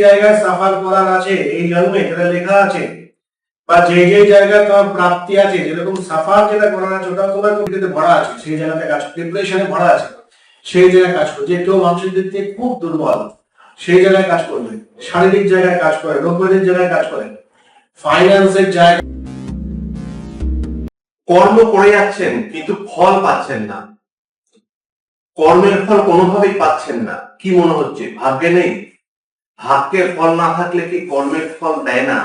জায়গায় সাফার করার আছে, এই জন্মে যেটা লেখা আছে, বা যে যে জায়গায় তোমার প্রাপ্তি আছে, যেরকম সাফার যেটা করার আছে, ওটাও তোমার কবিতাতে ভরা আছে, সেই জায়গাতে কাজ ভরা আছে, সেই জায়গায় কাজ কেউ দিক থেকে খুব দুর্বল, সেই জায়গায় কাজ করবে শারীরিক জায়গায় কাজ করে রোগ ব্যাধির জায়গায় কাজ করে ফাইন্যান্সের কর্ম করে যাচ্ছেন, কিন্তু ফল পাচ্ছেন না। কর্মের ফল কোনোভাবেই পাচ্ছেন না। কি মনে হচ্ছে? ভাগ্যে নেই? ভাগ্যের ফল না থাকলে কি কর্মের ফল দেয় না?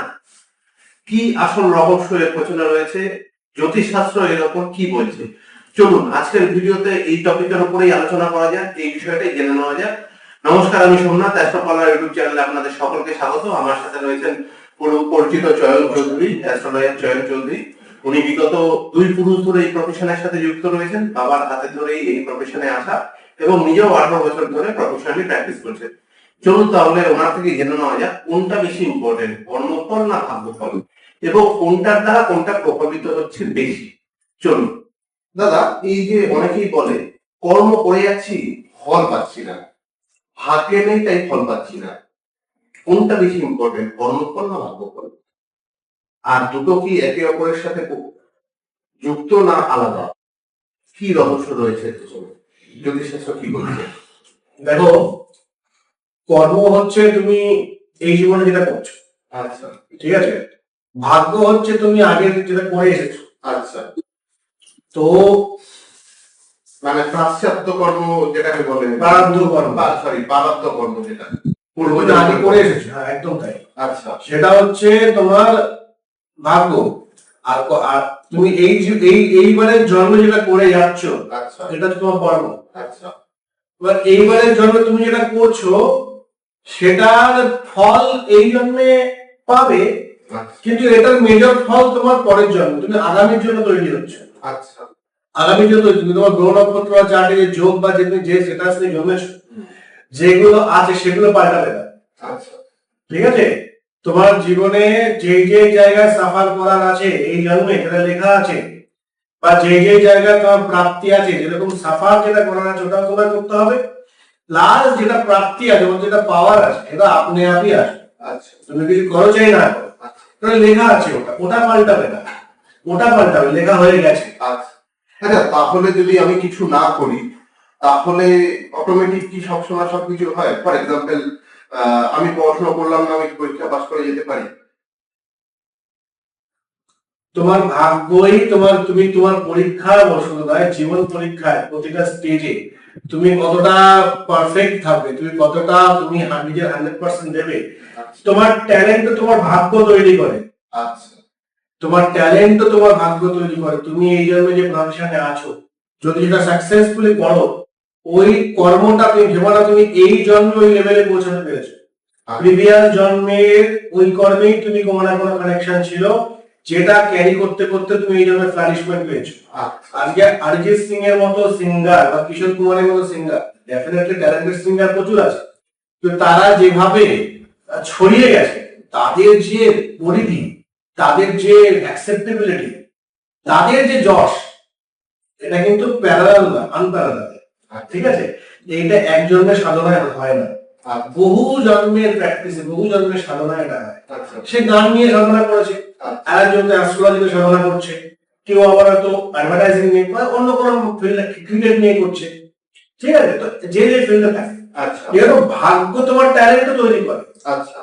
কি আসল রহস্য এর পেছনে রয়েছে? জ্যোতিষশাস্ত্র এর ওপর কি বলছে? চলুন, আজকের ভিডিওতে এই টপিকের উপরেই আলোচনা করা যাক, এই বিষয়টাই জেনে নেওয়া যাক। নমস্কার, আমি সোমনাথ অ্যাস্ট্রোপালার ইউটিউব চ্যানেলে আপনাদের সকলকে স্বাগত। আমার সাথে রয়েছেন পুরো পরিচিত চয়ন চৌধুরী অ্যাস্ট্রোলজার চয়ন চৌধুরী। উনি বিগত দুই পুরুষ ধরে এই প্রফেশনের সাথে যুক্ত রয়েছেন, বাবার হাতে ধরেই এই প্রফেশনে আসা এবং নিজেও আঠারো বছর ধরে প্রফেশনালি প্র্যাকটিস করছেন। চলুন তাহলে ওনার থেকে জেনে নেওয়া যাক কোনটা বেশি ইম্পর্টেন্ট কর্মফল না ভাগ্যফল এবং কোনটার দ্বারা কোনটা প্রভাবিত হচ্ছে বেশি? চলুন। দাদা, এই যে অনেকেই বলে, কর্ম করে যাচ্ছি, ফল পাচ্ছি না। ভাগ্যে নেই, তাই ফল পাচ্ছি না। কোনটা বেশি ইম্পর্টেন্ট কর্মফল না ভাগ্যফল আর দুটো কি একে অপরের সাথে যুক্ত না আলাদা? কি রহস্য রয়েছে? পেছনে জ্যোতিষশাস্ত্র কি বলছে? দেখো কর্ম হচ্ছে তুমি এই জীবনে যেটা করছ। আচ্ছা। ঠিক আছে? ভাগ্য হচ্ছে তুমি আগে যেটা করে এসেছ। আচ্ছা। তো মানে প্রাশ্চাত্য কর্ম যেটাকে বলে প্রারব্ধ কর্ম। সরি প্রারব্ধ কর্ম যেটা। পূর্ব আগে করে এসেছ। হ্যাঁ একদম তাই। আচ্ছা। সেটা হচ্ছে তোমার ভাগ্য। আর আর তুমি এই এই এইবারের জন্ম যেটা করে যাচ্ছ আচ্ছা। এটা তোমার কর্ম। আচ্ছা। এবার এইবারের জন্মে তুমি যেটা করছ সেটার ফল এই জন্মে পাবে আচ্ছা। কিন্তু এটার মেজর ফল তোমার পরের জন্ম তুমি আগামীর জন্য তৈরি হচ্ছে। আচ্ছা। আগামীর জন্য তুমি তোমার গ্রহ নক্ষত্র বা চার্টে যে যোগ বা যে তুমি যে সেটাস নিয়ে জন্মেছো যেগুলো আছে সেগুলো পাল্টাবে না। আচ্ছা। ঠিক আছে? তোমার জীবনে যে যে জায়গায় সাফার করার আছে এই জন্মে যেটা লেখা আছে বা যে যে জায়গায় তোমার প্রাপ্তি আছে যেরকম সাফার যেটা করার আছে ওটাও তোমার করতে হবে। প্লাস যেটা প্রাপ্তি আছে যেটা পাওয়ার আছে এটা আপনি আপনি আসবে আচ্ছা। তুমি কিছু করো চাই না করো। লেখা আছে ওটা ওটা পাল্টাবে না। ওটা পাল্টাবে লেখা হয়ে গেছে। আচ্ছা। আচ্ছা তাহলে যদি আমি কিছু না করি তাহলে অটোমেটিক কি সবসময় সবকিছু হয়? ফর এক্সাম্পল আমি পড়াশোনা করলাম না আমি পরীক্ষা পাস করে যেতে পারি। তোমার ভাগ্যই তোমার তুমি তোমার পরীক্ষার বসন্ত জীবন পরীক্ষায় প্রতিটা স্টেজে তুমি কতটা পারফেক্ট থাকবে তুমি কতটা তুমি নিজের হান্ড্রেড পার্সেন্ট দেবে আচ্ছা। তোমার ট্যালেন্ট তোমার ভাগ্য তৈরি করে। আচ্ছা। তোমার ট্যালেন্ট তোমার ভাগ্য তৈরি করে। তুমি এই জন্মে যে প্রফেশনে আছো যদি সেটা সাকসেসফুলি করো ওই কর্মটা তুমি ভেবো না তুমি এই জন্মে ওই লেভেলে পৌঁছাতে পেরেছ। আচ্ছা। প্রিভিয়াস জন্মের ওই কর্মেই তুমি কোনো না কোনো কানেকশন ছিল যেটা ক্যারি করতে করতে তুমি এই জন্মে ফ্লারিশমেন্ট পেয়েছ। আজকে অরিজিৎ সিং এর মতো সিঙ্গার বা কিশোর কুমারের মতো সিঙ্গার ডেফিনেটলি ট্যালেন্টেড সিঙ্গার প্রচুর আছে। তো তারা যেভাবে ছড়িয়ে গেছে তাদের যে পরিধি তাদের যে অ্যাকসেপ্টেবিলিটি তাদের যে যশ এটা কিন্তু প্যারালাল না আনপ্যারালাল ঠিক আছে? এইটা এক জন্মের সাধনায় হয় না। আর বহু জন্মের প্র্যাকটিসে বহু জন্মের সাধনায় এটা হয়। আচ্ছা। সে গান নিয়ে সাধনা করেছে। আর একজন সাধনা করছে। কেউ আবার হয়তো অ্যাডভার্টাইজিং নিয়ে বা অন্য কোনো ফিল্ড ক্রিকেট নিয়ে করছে। ঠিক আছে? তো যে যে ফিল্ডে থাকে। আচ্ছা। ভাগ্য তোমার ট্যালেন্ট তৈরি করে। আচ্ছা।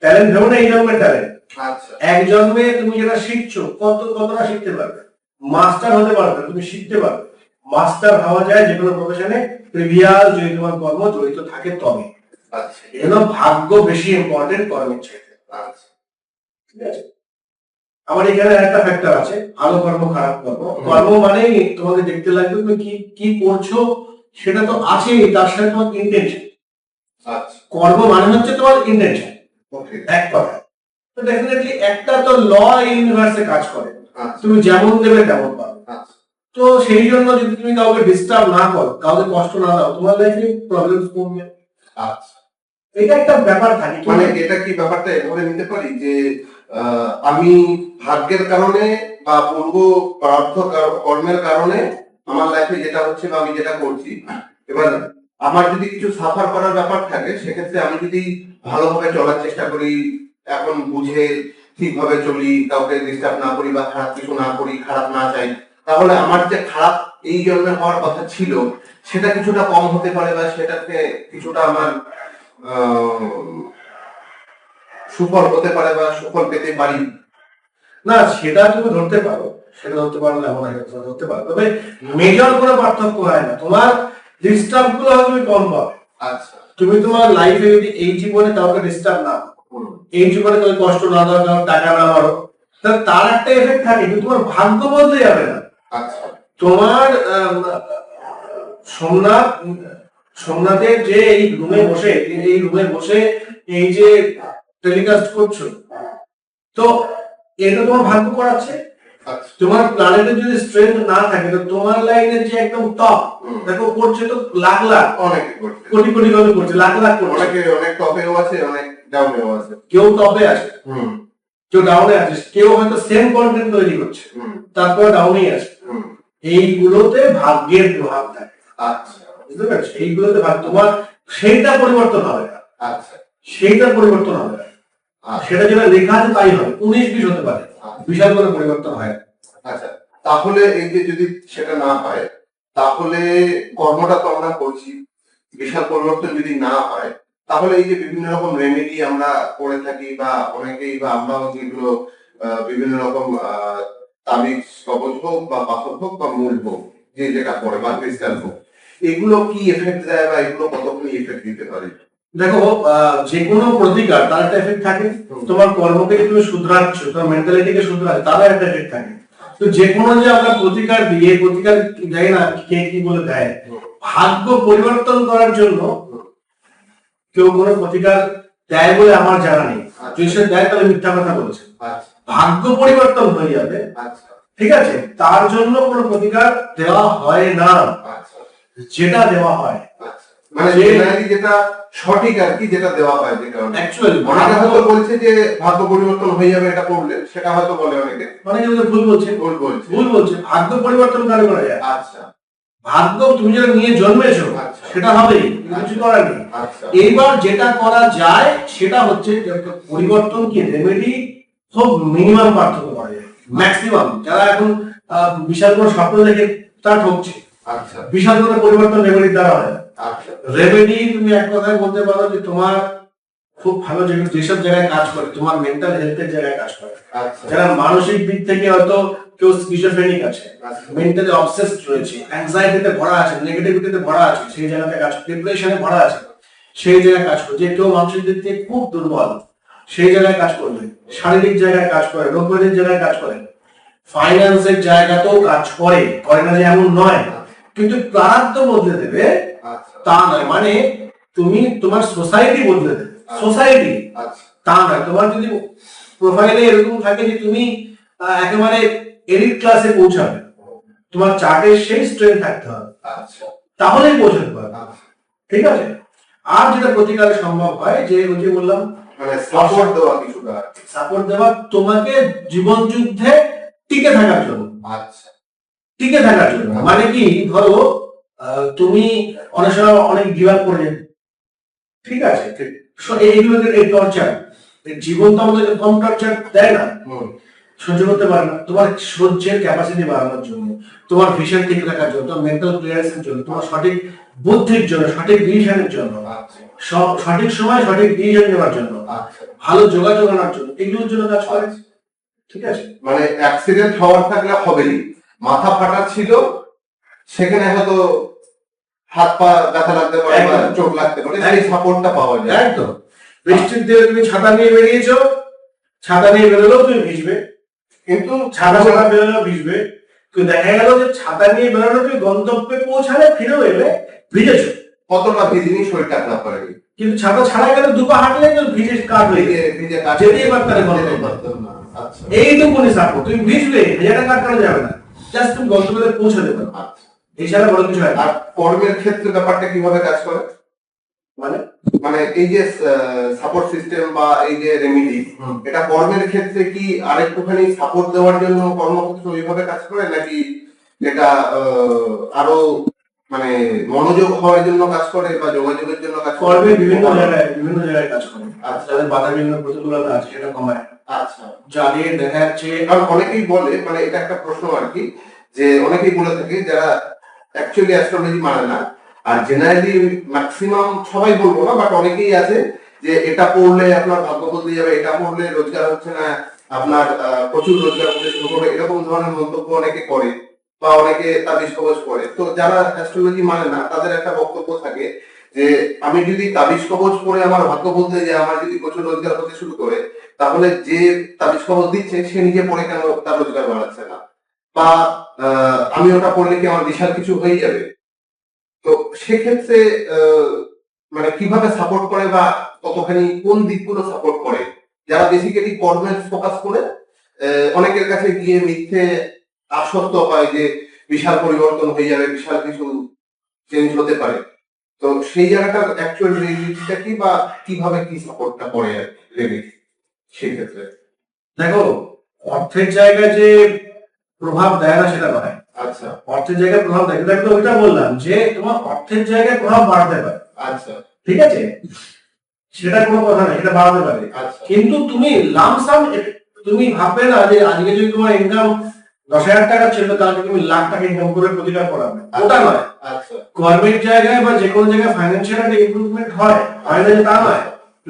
ট্যালেন্ট ভেবো না এই জন্মের ট্যালেন্ট আচ্ছা। এক জন্মে তুমি যেটা শিখছো কত কতটা শিখতে পারবে? মাস্টার হতে পারবে তুমি শিখতে পারবে। মাস্টার হওয়া যায় যে কোনো প্রফেশনে প্রিভিয়াস যদি তোমার কর্ম জড়িত থাকে তবে। আচ্ছা। এজন্য ভাগ্য বেশি ইম্পর্টেন্ট কর্মের চাইতে। আচ্ছা। ঠিক আছে? আমার এখানে একটা ফ্যাক্টর আছে ভালো কর্ম খারাপ কর্ম। কর্ম মানেই তোমাকে দেখতে লাগবে তুমি কি কি করছ সেটা তো আছেই তার সাথে তোমার ইন্টেনশন আচ্ছা। কর্ম মানে হচ্ছে তোমার ইন্টেনশন এক কথা তো ডেফিনেটলি একটা তো ল ইউনিভার্সে কাজ করে। আচ্ছা। তুমি যেমন দেবে তেমন পাবে। আচ্ছা। তো সেই জন্য যদি তুমি কাউকে ডিস্টার্ব না করো কাউকে কষ্ট না দাও তোমার লাইফে প্রবলেম কমবে। আচ্ছা। এটা একটা ব্যাপার থাকে। মানে এটা কি ব্যাপারটা এভাবে নিতে পারি যে আমি ভাগ্যের কারণে বা পূর্ব প্রার্থ কর্মের কারণে আমার লাইফে যেটা হচ্ছে বা আমি যেটা করছি, এবার আমার যদি কিছু সাফার করার ব্যাপার থাকে, সেক্ষেত্রে আমি যদি ভালোভাবে চলার চেষ্টা করি, এখন বুঝে ঠিকভাবে চলি, কাউকে ডিস্টার্ব না করি বা খারাপ কিছু না করি, খারাপ না চাই, তাহলে আমার যে খারাপ এই জন্মের হওয়ার কথা ছিল, সেটা কিছুটা কম হতে পারে বা সেটাতে কিছুটা আমার সুফল হতে পারে বা সুফল পেতে পারি। না সেটা তুমি ধরতে পারো। সেটা ধরতে পারো না এমন ধরতে পারো। তবে মেজর কোনো পার্থক্য হয় না। তোমার ডিস্টার্বগুলো তুমি কম পাবে আচ্ছা। তুমি তোমার লাইফে যদি এই জীবনে কাউকে ডিস্টার্ব না এই জীবনে তুমি কষ্ট না দাও কারও টাকা না মারো তার একটা এফেক্ট থাকে কিন্তু তোমার ভাগ্য বদলে যাবে না। আচ্ছা। তোমার সোমনাথ সোমনাথের যে এই রুমে বসে এই রুমে বসে এই যে টেলিকাস্ট করছ। তো এটা তোমার ভাগ্য করাচ্ছে। আচ্ছা। তোমার প্ল্যানেটের যদি স্ট্রেংথ না থাকে তো তোমার লাইনের যে একদম টপ দেখো করছে তো লাখ লাখ। অনেকে করছে। কোটি কোটি করছে লাখ লাখ করছে। অনেকে অনেক টপেও আছে অনেক ডাউনেও আছে। কেউ টপে আছে। কেউ ডাউনে আছে। কেউ হয়তো সেম কন্টেন্ট তৈরি করছে। তারপর ডাউনেই আছে। এইগুলোতে ভাগ্যের প্রভাব থাকে। আচ্ছা। বুঝতে পারছ? এইগুলোতে ভাগ তোমার সেইটা পরিবর্তন হবে না। আচ্ছা। সেইটা পরিবর্তন হবে সেটা যেটা লেখা আছে তাই হবে উনিশ বিশ হতে পারে। বিশাল করে পরিবর্তন হয়। আচ্ছা তাহলে এই যে যদি সেটা না হয় তাহলে কর্মটা তো আমরা করছি। বিশাল পরিবর্তন যদি না হয় তাহলে এই যে বিভিন্ন রকম রেমেডি আমরা করে থাকি বা অনেকেই বা আমরাও যেগুলো বিভিন্ন রকম আহ, তাবিজ কবজ হোক বা পাথর হোক বা মূল হোক যে যেটা পড়ে বা ক্রিস্টাল হোক এগুলো কি এফেক্ট দেয় বা এগুলো কতখানি এফেক্ট দিতে পারে? দেখো যে কোনো প্রতিকার তার একটা এফেক্ট থাকে। তোমার কর্মকে তুমি শুধরাচ্ছ তোমার মেন্টালিটিকে শুধরাচ্ছ তারও একটা এফেক্ট থাকে। তো যে কোনো যে আমরা প্রতিকার এই প্রতিকার দেয় না কে কি বলে দেয়? ভাগ্য পরিবর্তন করার জন্য কেউ কোনো প্রতিকার দেয় বলে আমার জানা নেই। যদি সে দেয় তাহলে মিথ্যা কথা বলছে। ভাগ্য পরিবর্তন হয়ে যাবে। ঠিক আছে? তার জন্য কোনো প্রতিকার দেওয়া হয় না। যেটা দেওয়া হয়। মানে যেটা সঠিক আর কি যেটা দেওয়া হয় যে কারণে। অ্যাকচুয়ালি অনেকে হয়তো বলছে যে ভাগ্য পরিবর্তন হয়ে যাবে এটা করলে সেটা হয়তো বলে অনেকে। অনেকে হয়তো ভুল বলছে। ভুল বলছে। ভুল বলছে। ভাগ্য পরিবর্তন কারে করা যায়? আচ্ছা। ভাগ্য তুমি যেটা নিয়ে জন্মেছো আচ্ছা। সেটা হবেই কিছু করার নেই। আচ্ছা। এইবার যেটা করা যায় সেটা হচ্ছে পরিবর্তন কি রেমেডি খুব মিনিমাম পার্থক্য করা যায়। ম্যাক্সিমাম যারা এখন বিশাল কোনো স্বপ্ন দেখে তা ঠকছে। আচ্ছা। বিশাল কোনো পরিবর্তন রেমেডির দ্বারা হয় না। আচ্ছা রেমেডি তুমি এক কথায় বলতে পারো যে তোমার খুব ভালো যেগুলো যেসব জায়গায় কাজ করে তোমার মেন্টাল হেলথের জায়গায় কাজ করে। আচ্ছা। যারা মানসিক দিক থেকে হয়তো কেউ স্কিজোফ্রেনিক আছে আচ্ছা। মেন্টালি অবসেসড রয়েছে অ্যাংজাইটিতে ভরা আছে নেগেটিভিটিতে ভরা আছে সেই জায়গাতে কাজ ডিপ্রেশনে ভরা আছে সেই জায়গায় কাজ করে। যে কেউ মানসিক দিক থেকে খুব দুর্বল সেই জায়গায় কাজ করবে শারীরিক জায়গায় কাজ করে রোগ ব্যাধির জায়গায় কাজ করে। ফাইন্যান্সের জায়গাতেও কাজ করে করে না যে এমন নয়। কিন্তু প্রারাব্ধ বদলে দেবে আচ্ছা তা নয় মানে তুমি তোমার সোসাইটি বদলে দেবে। সোসাইটি আচ্ছা। তা নয় তোমার যদি প্রোফাইলে এরকম থাকে যে তুমি একেবারে এলিট ক্লাসে পৌঁছাবে তোমার চার্টের সেই স্ট্রেংথ থাকতে হবে। আচ্ছা। তাহলেই পৌঁছাতে পারবে। আচ্ছা। ঠিক আছে? আর যেটা প্রতিকারে সম্ভব হয় যে ওই যে বললাম মানে সাপোর্ট দেওয়া কিছুটা। সাপোর্ট দেওয়া তোমাকে জীবন যুদ্ধে টিকে থাকার জন্য। আচ্ছা। টিকে থাকার জন্য। মানে কি? ধরো তুমি অনেক সময় অনেক গিভ আপ করে ঠিক আছে এইগুলোকে এই টর্চার জীবন তো আমাদেরকে কম টর্চার দেয় না। সহ্য করতে পারে না। তোমার সহ্যের ক্যাপাসিটি বাড়ানোর জন্য তোমার ভিশন ঠিক রাখার জন্য তোমার মেন্টাল ক্লিয়ারেন্সের জন্য তোমার সঠিক বুদ্ধির জন্য সঠিক ডিসিশনের জন্য আচ্ছা। সঠিক সময় সঠিক ডিসিশন নেওয়ার জন্য আচ্ছা। ভালো যোগাযোগ আনার জন্য এগুলোর জন্য কাজ করে। ঠিক আছে? মানে অ্যাক্সিডেন্ট হওয়ার থাকলে হবেই। মাথা ফাটা ছিল সেখানে হয়তো হাত পা ব্যথা লাগতে পারে বা চোখ লাগতে পারে সেই সাপোর্টটা পাওয়া যায়। একদম। বৃষ্টির দিনে তুমি ছাতা নিয়ে বেরিয়েছো ছাতা নিয়ে বেরোলেও তুমি ভিজবে। কিন্তু ছাতা ছাড়া বেরোলেও ভিজবে। কিন্তু দেখা গেল যে ছাতা নিয়ে বেরোলে তুমি গন্তব্যে পৌঁছালে ফিরেও এলে ভিজেছো। কতটা ভিজিনি শরীরটা খারাপ করে কিন্তু ছাতা ছাড়া গেলে দুপা হাঁটলে তো ভিজে কাট হয়ে ভিজে কাজ যেতেই পারতে না এইটুকুনি সাপোর্ট তুমি ভিজবে ভেজাটা কাট করা যাবে না। জাস্ট তুমি গন্তব্যে পৌঁছে দেবে আচ্ছা। এছাড়া বড় কিছু হয় আর কর্মের ক্ষেত্রে ব্যাপারটা কীভাবে কাজ করে? মানে? মানে এই যে সাপোর্ট সিস্টেম বা এই যে রেমিডি এটা কর্মের ক্ষেত্রে কি আরেকটুখানি সাপোর্ট দেওয়ার জন্য কর্মক্ষেত্র ওইভাবে কাজ করে? নাকি এটা আরও মানে মনোযোগ হওয়ার জন্য কাজ করে বা যোগাযোগের জন্য কাজ করে? বিভিন্ন জায়গায় বিভিন্ন জায়গায় কাজ করে। আচ্ছা। যাদের বাধা বিভিন্ন প্রতিকূলতা আছে সেটা কমায়। আচ্ছা। যাদের দেখা যাচ্ছে কারণ অনেকেই বলে মানে এটা একটা প্রশ্ন আর কি যে অনেকেই বলে থাকে যারা অ্যাকচুয়ালি অ্যাস্ট্রোলজি মানে না। আর জেনারেলি ম্যাক্সিমাম সবাই বলব না বাট অনেকেই আছে যে এটা পড়লে আপনার ভাগ্য বদলে যাবে, এটা পড়লে রোজগার হচ্ছে না, আপনার প্রচুর রোজগার করতে শুরু করবে, এরকম ধরনের মন্তব্য অনেকে করে বা অনেকে তাবিজ কবজ করে তো যারা অ্যাস্ট্রোলজি মানে না, তাদের একটা বক্তব্য থাকে যে, আমি যদি তাবিজ কবজ করে আমার ভাগ্য বদলে যায়, আমার যদি প্রচুর রোজগার হতে শুরু করে, তাহলে যে তাবিজ কবজ দিচ্ছে, সে নিজে পড়ে কেন তার রোজগার বাড়াচ্ছে না? বা আমি ওটা পড়লে কি আমার বিশাল কিছু হয়ে যাবে? তো সেক্ষেত্রে মানে কীভাবে সাপোর্ট করে বা কতখানি কোন দিকগুলো সাপোর্ট করে? যারা বেসিক্যালি কর্মের ফোকাস করে অনেকের কাছে গিয়ে মিথ্যে আশ্বস্ত হয় যে বিশাল পরিবর্তন হয়ে যাবে, বিশাল কিছু চেঞ্জ হতে পারে। তো সেই জায়গাটা অ্যাকচুয়াল রিয়েলিটিটা কি বা কীভাবে কি সাপোর্টটা করে রেমেডি সেই ক্ষেত্রে দেখো, অর্থের জায়গায় যে প্রভাব দেয় না সেটা নয়। আচ্ছা। অর্থের জায়গায় প্রভাব দেয়। কিন্তু আমি ওইটা বললাম যে তোমার অর্থের জায়গায় প্রভাব বাড়তে পারে। আচ্ছা। ঠিক আছে? সেটা কোনো কথা না সেটা বাড়াতে পারে। আচ্ছা। কিন্তু তুমি লামসাম তুমি ভাববে না যে আজকে যদি তোমার ইনকাম দশ হাজার টাকা ছিল তাহলে তুমি লাখ টাকা ইনকাম করে প্রতিটা করাবে। ওটা নয়। আচ্ছা। কর্মের জায়গায় বা যে কোনো জায়গায় ফাইন্যান্সিয়াল একটা ইমপ্রুভমেন্ট হয়। হয় না তা নয়।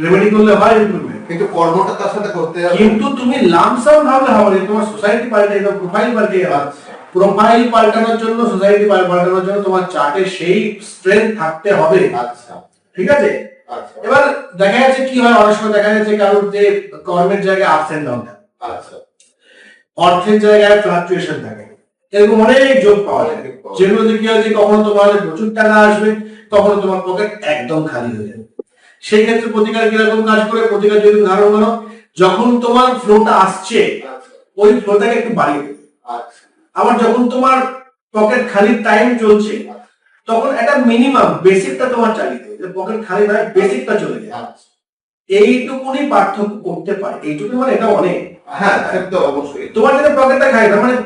রেমেডি করলে হয় ইমপ্রুভমেন্ট কিন্তু কর্মটা তার সাথে করতে হবে। কিন্তু তুমি লামসাম ভাবলে হবে তোমার সোসাইটি পাল্টে যাবে প্রোফাইল পাল্টে আচ্ছা। প্রোফাইল পাল্টানোর জন্য সোসাইটি পাল্টানোর জন্য তোমার চার্টে সেই স্ট্রেংথ থাকতে হবে। আচ্ছা। ঠিক আছে? আচ্ছা। এবার দেখা যাচ্ছে কি হয় অনেক সময় দেখা যাচ্ছে কারোর যে কর্মের জায়গায় আপস এন্ড ডাউন থাকে। আচ্ছা। অর্থের জায়গায় ফ্লাকচুয়েশন থাকে। এরকম অনেক যোগ পাওয়া যায়। যেগুলোতে কি হয় যে কখনো তোমার প্রচুর টাকা আসবে কখনো তোমার পকেট একদম খালি হয়ে যাবে। সেই ক্ষেত্রে প্রতিকার কীরকম কাজ করে? প্রতিকার যদি ধারণ করো যখন তোমার ফ্লোটা আসছে আচ্ছা ওই ফ্লোটাকে একটু বাড়িয়ে দেবে। আচ্ছা। আবার যখন তোমার পকেট খালি টাইম চলছে তখন একটা মিনিমাম বেসিকটা তোমার চালিয়ে দেবে। যে পকেট খালি নয় বেসিকটা চলে যায়। আচ্ছা। এইটুকুনি পার্থক্য করতে পারে। এইটুকু মানে এটা অনেক। হ্যাঁ সেটা তো অবশ্যই। তোমার যদি পকেটটা খাই না মানে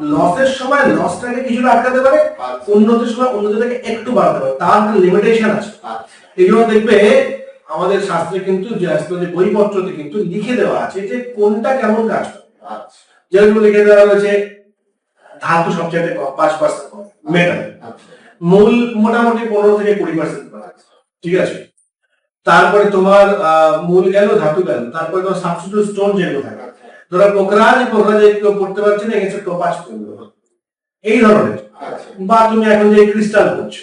লসের সময় লসটাকে কিছুটা আটকাতে পারে আচ্ছা। উন্নতির সময় উন্নতিটাকে একটু বাড়াতে পারে। তার লিমিটেশন আছে। আচ্ছা। এগুলো দেখবে আমাদের শাস্ত্রে কিন্তু বইপত্রতে কিন্তু লিখে দেওয়া আছে যে কোনটা কেমন কাজ করে। আচ্ছা। যেগুলো লিখে দেওয়া রয়েছে ধাতু সবচেয়ে পাঁচ পার্সেন্ট মেটাল আচ্ছা। মূল মোটামুটি পনেরো থেকে কুড়ি পার্সেন্ট ঠিক আছে? তারপরে তোমার আহ, মূল গেল ধাতু গেল। তারপরে তোমার সাবস্টিটিউট স্টোন যেগুলো থাকে। ধরো পোকরাজ পোকরাজ কেউ পড়তে পারছে না এগেছে টোপাজ করল এই ধরনের। আচ্ছা। বা তুমি এখন যে ক্রিস্টাল করছ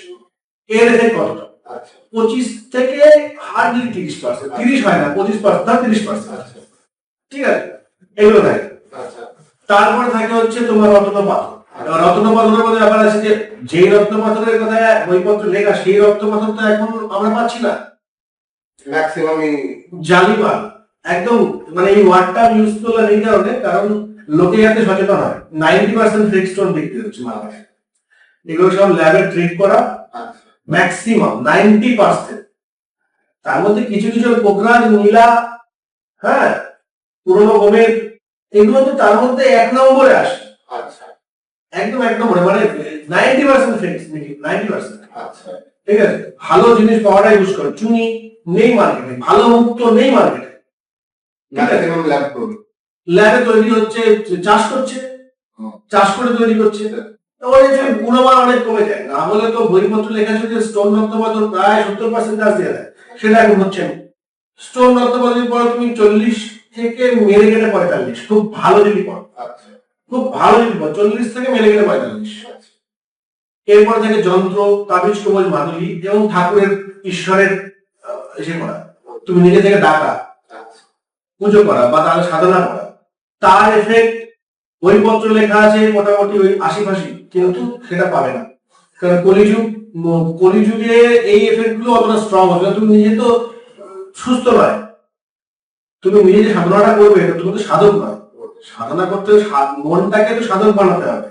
এর এফেক্ট কতটা? আচ্ছা। পঁচিশ থেকে হার্ডলি তিরিশ পার্সেন্ট তিরিশ হয় না পঁচিশ পার্সেন্ট ধর তিরিশ পার্সেন্ট ঠিক আছে? এগুলো থাকে। আচ্ছা। তারপরে থাকে হচ্ছে তোমার রত্ন পাথর রত্ন পাথরের মধ্যে ব্যাপার আছে যে যেই রত্ন পাথরের কথা বইপত্র লেখা সেই রত্ন পাথর তো এখন আমরা পাচ্ছি না। ম্যাক্সিমামই জালিমাল একদম মানে এই ওয়ার্ডটা ইউজ করলাম এই কারণে কারণ লোকে যাতে সচেতন হয়। নাইনটি পার্সেন্ট ফেক স্টোন বিক্রি হচ্ছে মার্কেটে এগুলো সব ল্যাবে ট্রিট করা। আচ্ছা। ম্যাক্সিমাম নাইনটি পার্সেন্ট তার মধ্যে কিছু কিছু পোকরাজ নীলা হ্যাঁ পুরোনো গোমের এগুলো তো তার মধ্যে এক নম্বরে আসে। আচ্ছা। একদম এক নম্বরে মানে নাইনটি পার্সেন্ট নাইনটি পার্সেন্ট আচ্ছা। ঠিক আছে? ভালো জিনিস পাওয়াটা ইউজ করো চুনি নেই মার্কেটে ভালো মুক্ত নেই মার্কেটে। ল্যাবে তৈরি। হচ্ছে চাষ করছে। চাষ করে তৈরি করছে। ওই যে গুণমান অনেক কমে যায়। না হলে তো বইপত্র লেখা যে স্টোন রক্তপাতন প্রায় সত্তর পার্সেন্ট কাজ দিয়ে দেয়। সেটা এখন হচ্ছে না। স্টোন রক্তপাতনের পর তুমি চল্লিশ থেকে মেরে গেলে পঁয়তাল্লিশ। খুব ভালো যদি পড়ো। আচ্ছা। খুব ভালো যদি পড়ো। চল্লিশ থেকে মেরে গেলে পঁয়তাল্লিশ। আচ্ছা। এরপর থেকে যন্ত্র তাবিজ কবজ মাদুলি এবং ঠাকুরের ঈশ্বরের আহ, করা। তুমি নিজে থেকে ডাকা। আচ্ছা। পুজো করা বা তার সাধনা করা। তার এফেক্ট বইপত্র লেখা আছে মোটামুটি ওই আশিপাশি কিন্তু সেটা পাবে না। কারণ কলিযুগ কলিযুগে এই এফেক্টগুলো অতটা স্ট্রং হবে তুমি নিজে তো সুস্থ নয়। তুমি নিজে যে সাধনাটা করবে তুমি তো সাধক নয়। সাধনা করতে মনটাকে তো সাধক বানাতে হবে।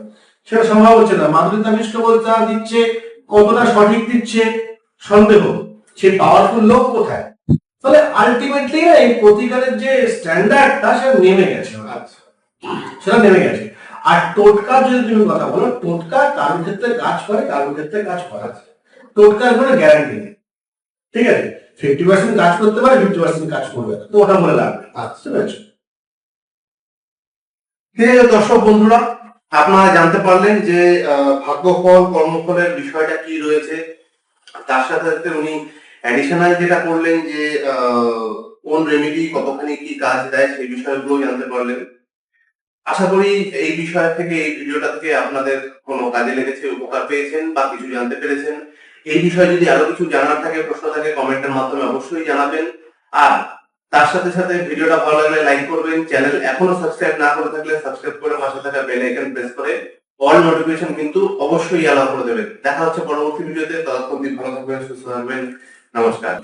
সেটা সম্ভব হচ্ছে না। মাধুরী তামিষ্ট বলতে দিচ্ছে, কতটা সঠিক দিচ্ছে, সন্দেহ। সে পাওয়ারফুল লোক কোথায়? তাহলে আলটিমেটলি এই প্রতিকারের যে স্ট্যান্ডার্ডটা সে নেমে গেছে। আচ্ছা। সেটা নেমে গেছে। আর টোটকা যদি তুমি কথা বলো, টোটকা কারোর ক্ষেত্রে কাজ করে, কারোর ক্ষেত্রে কাজ করে। টোটকার কোনো গ্যারান্টি নেই। ঠিক আছে? ফিফটি পার্সেন্ট কাজ করতে পারে ফিফটি পার্সেন্ট কাজ করবে তো ওটা মনে লাগবে। আচ্ছা ঠিক আছে, দর্শক বন্ধুরা, আপনারা জানতে পারলেন যে ভাগ্যফল, কর্মফলের বিষয়টা কি রয়েছে। তার সাথে সাথে উনি অ্যাডিশনাল যেটা করলেন যে কোন রেমেডি কতখানি কি কাজ দেয়, সেই বিষয়গুলো জানতে পারলেন। আশা করি এই বিষয় থেকে, এই ভিডিওটা থেকে আপনাদের কোনো কাজে লেগেছে, উপকার পেয়েছেন বা কিছু জানতে পেরেছেন? এই বিষয়ে যদি আরও কিছু জানার থাকে, প্রশ্ন থাকে, কমেন্টের মাধ্যমে অবশ্যই জানাবেন। আর তার সাথে সাথে ভিডিওটা ভালো লাগলে লাইক করবেন। চ্যানেল এখনও সাবস্ক্রাইব না করে থাকলে সাবস্ক্রাইব করে পাশে থাকা বেল আইকন প্রেস করে অল নোটিফিকেশন কিন্তু অবশ্যই অ্যালাউ করে দেবেন। দেখা হচ্ছে পরবর্তী ভিডিওতে। ততক্ষণ দিন ভালো থাকবেন, সুস্থ থাকবেন। নমস্কার।